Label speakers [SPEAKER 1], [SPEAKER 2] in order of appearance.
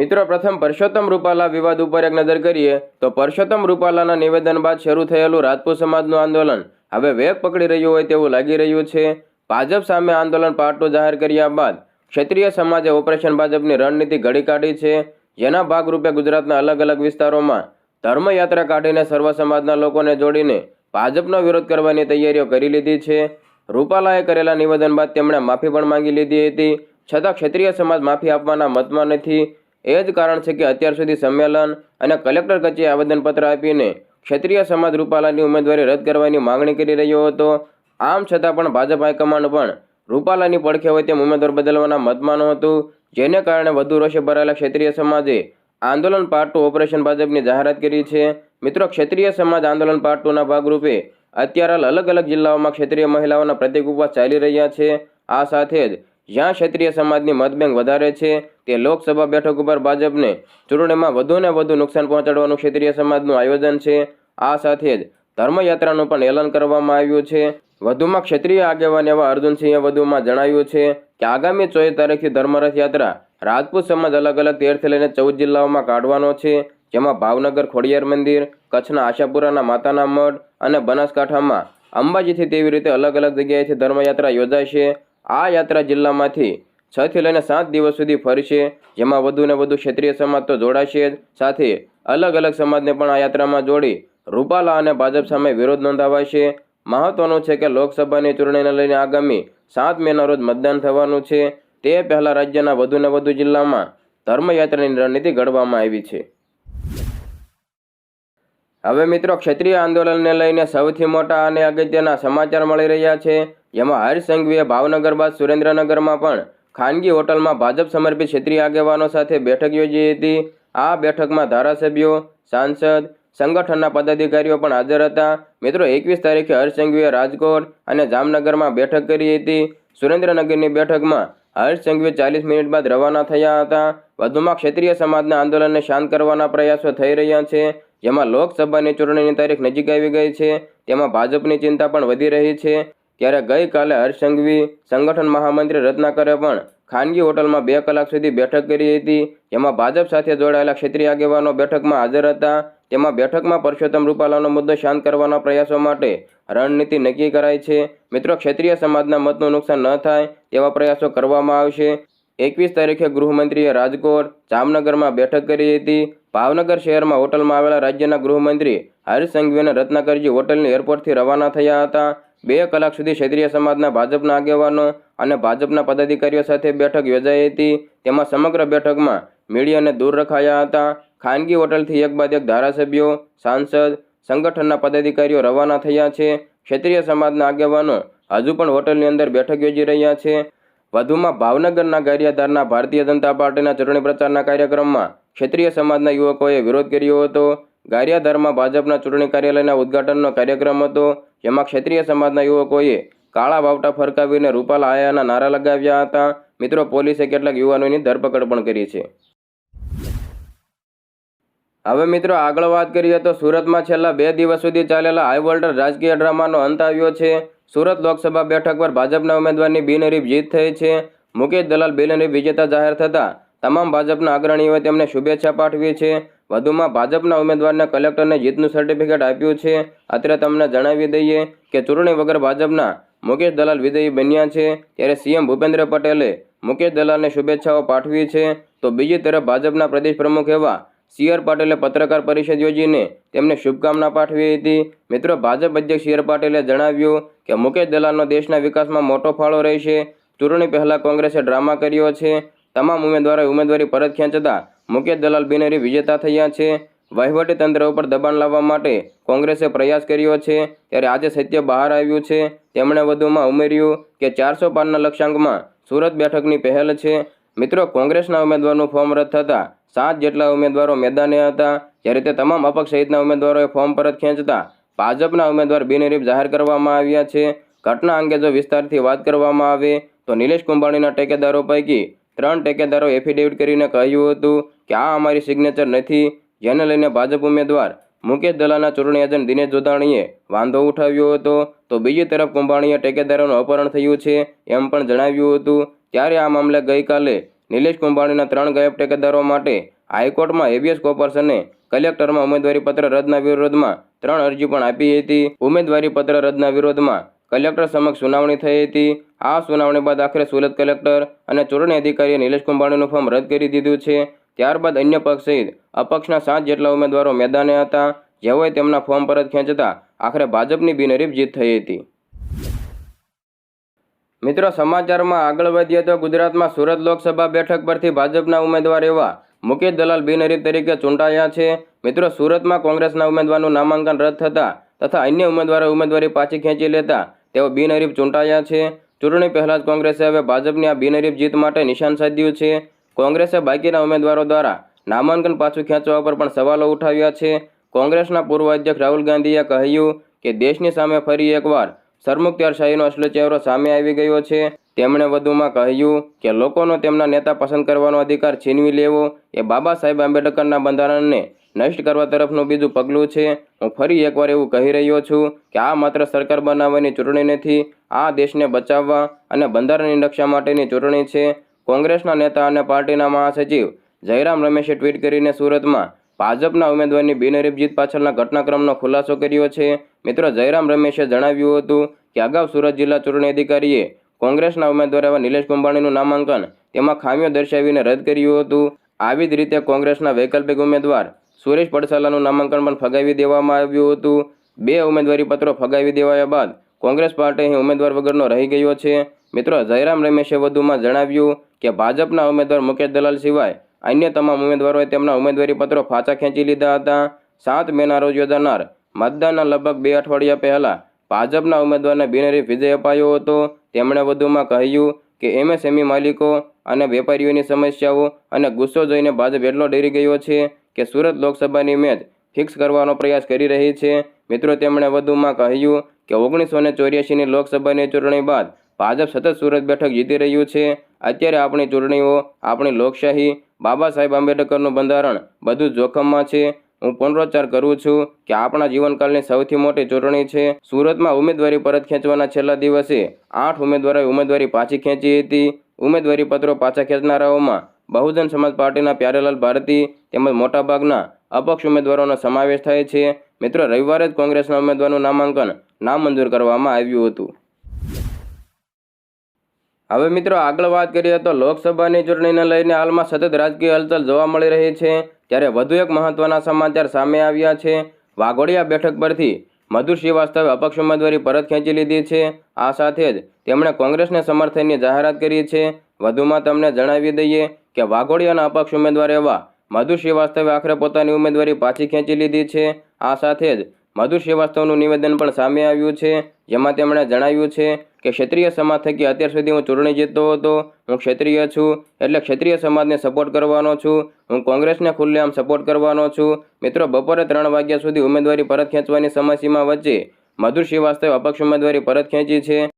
[SPEAKER 1] મિત્રો, પ્રથમ પરસોત્તમ રૂપાલા વિવાદ ઉપર એક નજર કરીએ તો પરસોત્તમ રૂપાલાના નિવેદન બાદ શરૂ થયેલું રાજપૂત સમાજનું આંદોલન. હવે વેગ પકડી રહ્યું હોય તેવું લાગી રહ્યું છે. ભાજપ સામે આંદોલન પાર્ટો જાહેર કર્યા બાદ ક્ષેત્રીય સમાજે ઓપરેશન ભાજપની રણનીતિ ઘડી કાઢી છે. જેના ભાગરૂપે ગુજરાતના અલગ અલગ વિસ્તારોમાં ધર્મયાત્રા કાઢીને સર્વ સમાજના લોકોને જોડીને ભાજપનો વિરોધ કરવાની તૈયારીઓ કરી લીધી છે. રૂપાલાએ કરેલા નિવેદન બાદ તેમણે માફી પણ માંગી લીધી હતી. છતાં ક્ષેત્રીય સમાજ માફી આપવાના મતમાં નથી. એ જ કારણ છે કે અત્યાર સુધી સંમેલન અને કલેક્ટર કચેરી આવેદનપત્ર આપીને ક્ષત્રિય સમાજ રૂપાલાની ઉમેદવારી રદ કરવાની માંગણી કરી રહ્યો હતો. આમ છતાં પણ ભાજપ હાઈકમાન્ડ પણ રૂપાલાની પડખે હોય તેમ ઉમેદવાર બદલવાના મતમાં નહોતું જેને કારણે વધુ રોષે ભરાયેલા ક્ષત્રિય સમાજે આંદોલન પાર્ટ ટુ ઓપરેશન ભાજપની જાહેરાત કરી છે. મિત્રો, ક્ષત્રિય સમાજ આંદોલન પાર્ટ ટુના ભાગરૂપે અત્યારે અલગ અલગ જિલ્લાઓમાં ક્ષત્રિય મહિલાઓના પ્રતિક ઉપવાસ ચાલી રહ્યા છે. આ સાથે જ જ્યાં ક્ષેત્રીય સમાજની મતબેંક વધારે છે, તે લોકસભા બેઠક ઉપર ભાજપને ચૂંટણીમાં વધુને વધુ નુકસાન પહોંચાડવાનું ક્ષેત્રીય સમાજનું આયોજન છે. આ સાથે જ ધર્મયાત્રાનું પણ એલાન કરવામાં આવ્યું છે. વધુમાં ક્ષેત્રીય આગેવાન એવા અર્જુનસિંહે વધુમાં જણાવ્યું છે કે આગામી ચોવીસ તારીખથી ધર્મરથ યાત્રા રાજપૂત સમાજ અલગ અલગ તેરથી લઈને ચૌદ જિલ્લાઓમાં કાઢવાનો છે. જેમાં ભાવનગર, ખોડિયાર મંદિર, કચ્છના આશાપુરાના માતાના મઢ અને બનાસકાંઠામાં અંબાજીથી તેવી રીતે અલગ અલગ જગ્યાએથી ધર્મયાત્રા યોજાશે. આ યાત્રા જિલ્લામાંથી છથી લઈને સાત દિવસ સુધી ફરશે જેમાં વધુને વધુ ક્ષેત્રીય સમાજ તો જોડાશે જ. સાથે અલગ અલગ સમાજને પણ આ યાત્રામાં જોડી રૂપાલા અને ભાજપ સામે વિરોધ નોંધાવાશે. મહત્વનું છે કે લોકસભાની ચૂંટણીને લઈને આગામી સાત મેના રોજ મતદાન થવાનું છે. તે પહેલાં રાજ્યના વધુને વધુ જિલ્લામાં ધર્મયાત્રાની રણનીતિ ઘડવામાં આવી છે. હવે મિત્રો, ક્ષત્રિય આંદોલનને લઈને સૌથી મોટા અને અગત્યના સમાચાર મળી રહ્યા છે. જેમાં હર્ષ સંઘવીએ ભાવનગર બાદ સુરેન્દ્રનગરમાં પણ ખાનગી હોટલમાં ભાજપ સમર્પિત ક્ષેત્રીય આગેવાનો સાથે બેઠક યોજી હતી. આ બેઠકમાં ધારાસભ્યો, સાંસદ, સંગઠનના પદાધિકારીઓ પણ હાજર હતા. મિત્રો, એકવીસ તારીખે હર્ષ સંઘવીએ રાજકોટ અને જામનગરમાં બેઠક કરી હતી. સુરેન્દ્રનગરની બેઠકમાં હર્ષ સંઘવી ચાલીસ મિનિટ બાદ રવાના થયા હતા. વધુમાં ક્ષેત્રીય સમાજના આંદોલનને શાંત કરવાના પ્રયાસો થઈ રહ્યા છે. જેમાં લોકસભાની ચૂંટણીની તારીખ નજીક આવી ગઈ છે, તેમાં ભાજપની ચિંતા પણ વધી રહી છે. ત્યારે ગઈકાલે હર્ષસંઘવી સંગઠન મહામંત્રી રત્નાકરે પણ ખાનગી હોટલમાં બે કલાક સુધી બેઠક કરી હતી, જેમાં ભાજપ સાથે જોડાયેલા ક્ષેત્રીય આગેવાનો બેઠકમાં હાજર હતા. તેમાં બેઠકમાં પરસોત્તમ રૂપાલાનો મુદ્દો શાંત કરવાના પ્રયાસો માટે રણનીતિ નક્કી કરાઈ છે. મિત્રો, ક્ષેત્રીય સમાજના મતનું નુકસાન ન થાય તેવા પ્રયાસો કરવામાં આવશે. એકવીસ તારીખે ગૃહમંત્રીએ રાજકોટ જામનગરમાં બેઠક કરી હતી. ભાવનગર શહેરમાં હોટલમાં આવેલા રાજ્યના ગૃહમંત્રી હરીશ સંઘવી અને રત્નાકરજી હોટલની એરપોર્ટથી રવાના થયા હતા. બે કલાક સુધી ક્ષત્રિય સમાજના ભાજપના આગેવાનો અને ભાજપના પદાધિકારીઓ સાથે બેઠક યોજાઈ હતી. તેમાં સમગ્ર બેઠકમાં મીડિયાને દૂર રખાયા હતા. ખાનગી હોટલથી એક બાદ એક ધારાસભ્યો, સાંસદ, સંગઠનના પદાધિકારીઓ રવાના થયા છે. ક્ષત્રિય સમાજના આગેવાનો હજુ પણ હોટલની અંદર બેઠક યોજી રહ્યા છે. વધુમાં ભાવનગરના ગારિયાધારના ભારતીય જનતા પાર્ટીના ચૂંટણી પ્રચારના કાર્યક્રમમાં ક્ષેત્રીય સમાજના યુવકોએ વિરોધ કર્યો હતો. ગારિયાધારમાં ભાજપના ચૂંટણી કાર્યાલયના ઉદ્ઘાટનનો કાર્યક્રમ હતો, જેમાં ક્ષેત્રીય સમાજના યુવકોએ કાળા વાવટા ફરકાવીને રૂપાલ આયાના નારા લગાવ્યા હતા. મિત્રો, પોલીસે કેટલાક યુવાનોની ધરપકડ પણ કરી છે. હવે મિત્રો, આગળ વાત કરીએ તો સુરતમાં છેલ્લા બે દિવસ સુધી ચાલેલા હાઈવોલ્ટર રાજકીય ડ્રામાનો અંત આવ્યો છે. સુરત લોકસભા બેઠક પર ભાજપના ઉમેદવારની બિનહરીફ જીત થઈ છે. મુકેશ દલાલ બિનહરીફ વિજેતા જાહેર થતાં તમામ ભાજપના અગ્રણીઓએ તેમને શુભેચ્છા પાઠવી છે. વધુમાં ભાજપના ઉમેદવારને કલેક્ટરને જીતનું સર્ટિફિકેટ આપ્યું છે. અત્રે તમને જણાવી દઈએ કે ચૂંટણી વગર ભાજપના મુકેશ દલાલ વિજયી બન્યા છે. ત્યારે સીએમ ભૂપેન્દ્ર પટેલે મુકેશ દલાલને શુભેચ્છાઓ પાઠવી છે. તો બીજી તરફ ભાજપના પ્રદેશ પ્રમુખ એવા સી આર પાટીલે પત્રકાર પરિષદ યોજીને તેમને શુભકામના પાઠવી હતી. મિત્રો, ભાજપ અધ્યક્ષ સી આર પાટીલે જણાવ્યું કે મુકેશ દલાલનો દેશના વિકાસમાં મોટો ફાળો રહેશે. ચૂંટણી પહેલાં કોંગ્રેસે ડ્રામા કર્યો છે. તમામ ઉમેદવારોએ ઉમેદવારી પરત ખેંચતા મુકેશ દલાલ બિનહરી વિજેતા થયા છે. તંત્ર ઉપર દબાણ લાવવા માટે કોંગ્રેસે પ્રયાસ કર્યો છે. ત્યારે આજે સત્ય બહાર આવ્યું છે. તેમણે વધુમાં ઉમેર્યું કે ચારસો પારના લક્ષ્યાંકમાં સુરત બેઠકની પહેલ છે. મિત્રો, કોંગ્રેસના ઉમેદવારનું ફોર્મ રદ થતાં સાત જેટલા ઉમેદવારો મેદાને હતા. જ્યારે તે તમામ અપક્ષ સહિતના ઉમેદવારોએ ફોર્મ પરત ખેંચતા ભાજપના ઉમેદવાર બિનહરીફ જાહેર કરવામાં આવ્યા છે. ઘટના અંગે જો વિસ્તારથી વાત કરવામાં આવે, તો નિલેશ કુંભાણીના ટેકેદારો પૈકી ત્રણ ટેકેદારો એફિડેવિટ કરીને કહ્યું હતું કે આ અમારી સિગ્નેચર નથી. જેને લઈને ભાજપ ઉમેદવાર મુકેશ દલાલના ચૂંટણી એજન્ટ દિનેશ જોધાણીએ વાંધો ઉઠાવ્યો હતો. તો બીજી તરફ કુંભાણીએ ટેકેદારોનું અપહરણ થયું છે એમ પણ જણાવ્યું હતું. ત્યારે આ મામલે ગઈકાલે નિલેશ કુંભાણીના ત્રણ ગાયબ ટેકેદારો માટે હાઈકોર્ટમાં એબીએસ કોર્પસ અને કલેક્ટરમાં ઉમેદવારી પત્ર રદના વિરોધમાં ત્રણ અરજી પણ આપી હતી. ઉમેદવારી પત્ર રદના વિરોધમાં કલેક્ટર સમક્ષ સુનાવણી થઈ હતી. આ સુનાવણી બાદ આખરે સુરત કલેક્ટર અને ચૂંટણી અધિકારીએ નિલેશ કુંભાણીનું ફોર્મ રદ કરી દીધું છે. ત્યારબાદ અન્ય પક્ષ સહિત અપક્ષના સાત જેટલા ઉમેદવારો મેદાને હતા. જેઓએ તેમના ફોર્મ પરત ખેંચતા આખરે ભાજપની બિનહરીફ જીત થઈ હતી. મિત્રો, સમાચારમાં આગળ વધીએ તો ગુજરાતમાં સુરત લોકસભા બેઠક પરથી ભાજપના ઉમેદવાર એવા મુકેશ દલાલ બિનહરીફ તરીકે ચૂંટાયા છે. મિત્રો, સુરતમાં કોંગ્રેસના ઉમેદવારનું નામાંકન રદ થતા તથા અન્ય ઉમેદવારો ઉમેદવારી પાછી ખેંચી લેતા તેઓ બિનહરીફ ચૂંટાયા છે. ચૂંટણી પહેલાં જ કોંગ્રેસે હવે ભાજપની આ બિનહરીફ જીત માટે નિશાન સાધ્યું છે. કોંગ્રેસે બાકીના ઉમેદવારો દ્વારા નામાંકન પાછું ખેંચવા પર પણ સવાલો ઉઠાવ્યા છે. કોંગ્રેસના પૂર્વ અધ્યક્ષ રાહુલ ગાંધીએ કહ્યું કે દેશની સામે ફરી એકવાર સરમુખત્યારશાહીનો અસલો ચહેરો સામે આવી ગયો છે. તેમણે વધુમાં કહ્યું કે લોકોનો તેમના નેતા પસંદ કરવાનો અધિકાર છીનવી લેવો એ બાબા સાહેબ આંબેડકરના બંધારણને નષ્ટ કરવા તરફનું બીજું પગલું છે. હું ફરી એકવાર એવું કહી રહ્યો છું કે આ માત્ર સરકાર બનાવવાની ચૂંટણી નથી, આ દેશને બચાવવા અને બંધારણની રક્ષા માટેની ચૂંટણી છે. કોંગ્રેસના નેતા અને પાર્ટીના મહાસચિવ જયરામ રમેશે ટ્વીટ કરીને સુરતમાં ભાજપના ઉમેદવારની બિનહરીફ જીત પાછળના ઘટનાક્રમનો ખુલાસો કર્યો છે. મિત્રો, જયરામ રમેશે જણાવ્યું હતું કે અગાઉ સુરત જિલ્લા ચૂંટણી અધિકારીએ કોંગ્રેસના ઉમેદવાર એવા નિલેશ કુંભાણીનું નામાંકન તેમાં ખામીઓ દર્શાવીને રદ કર્યું હતું. આવી જ રીતે કોંગ્રેસના વૈકલ્પિક ઉમેદવાર સુરેશ પડસાલાનું નામાંકન પણ ફગાવી દેવામાં આવ્યું હતું. બે ઉમેદવારી પત્રો ફગાવી દેવાયા બાદ કોંગ્રેસ પાર્ટી અહીં ઉમેદવાર વગરનો રહી ગયો છે. મિત્રો, જયરામ રમેશે વધુમાં જણાવ્યું કે ભાજપના ઉમેદવાર મુકેશ દલાલ સિવાય અન્ય તમામ ઉમેદવારોએ તેમના ઉમેદવારી પત્રો પાછા ખેંચી લીધા હતા. સાત મેના રોજ યોજાનાર મતદાનના લગભગ બે અઠવાડિયા પહેલા ભાજપના ઉમેદવારને બિનહરીફ વિજય અપાયો હતો. તેમણે વધુમાં કહ્યું કે એમએસએમઈ માલિકો અને વેપારીઓની સમસ્યાઓ અને ગુસ્સો જોઈને ભાજપ એટલો ડરી ગયો છે કે સુરત લોકસભાની મેચ ફિક્સ કરવાનો પ્રયાસ કરી રહી છે. મિત્રો, તેમણે વધુમાં કહ્યું કે ઓગણીસો ને ચોર્યાસીની લોકસભાની ચૂંટણી બાદ ભાજપ સતત સુરત બેઠક જીતી રહ્યું છે. અત્યારે આપણી ચૂંટણીઓ, આપણી લોકશાહી, બાબા સાહેબ આંબેડકરનું બંધારણ બધું જોખમમાં છે. હું પુનરોચ્ચાર કરું છું કે આપણા જીવનકાળની સૌથી મોટી ચૂંટણી છે. સુરતમાં ઉમેદવારી પરત ખેંચવાના છેલ્લા દિવસે આઠ ઉમેદવારોએ ઉમેદવારી પાછી ખેંચી હતી. ઉમેદવારી પત્રો પાછા ખેંચનારાઓમાં બહુજન સમાજ પાર્ટીના પ્યારેલાલ ભારતી તેમજ મોટાભાગના અપક્ષ ઉમેદવારોનો સમાવેશ થાય છે. મિત્રો, રવિવારે જ કોંગ્રેસના ઉમેદવારનું નામાંકન નામંજૂર કરવામાં આવ્યું હતું. હવે મિત્રો, આગળ વાત કરીએ તો લોકસભાની ચૂંટણીને લઈને હાલમાં સતત રાજકીય હલચલ જોવા મળી રહી છે. ત્યારે વધુ એક મહત્વના સમાચાર સામે આવ્યા છે. વાઘોડિયા બેઠક પરથી મધુર શ્રીવાસ્તવે અપક્ષ ઉમેદવારી પરત ખેંચી લીધી છે. આ સાથે જ તેમણે કોંગ્રેસને સમર્થનની જાહેરાત કરી છે. વધુમાં તમને જણાવી દઈએ કે વાઘોડિયાના અપક્ષ ઉમેદવાર એવા મધુ શ્રીવાસ્તવે આખરે પોતાની ઉમેદવારી પાછી ખેંચી લીધી છે. આ સાથે જ મધુર શ્રીવાસ્તવનું નિવેદન પણ સામે આવ્યું છે, જેમાં તેમણે જણાવ્યું છે કે ક્ષત્રિય સમાજ થકી અત્યાર સુધી હું ચૂંટણી જીતતો હતો, હું ક્ષત્રિય છું, એટલે ક્ષત્રિય સમાજને સપોર્ટ કરવાનો છું, હું કોંગ્રેસને ખુલ્લેઆમ સપોર્ટ કરવાનો છું. મિત્રો, બપોરે ત્રણ વાગ્યા સુધી ઉમેદવારી પરત ખેંચવાની સમયસીમા વચ્ચે મધુર શ્રીવાસ્તવે અપક્ષ ઉમેદવારી પરત ખેંચી છે.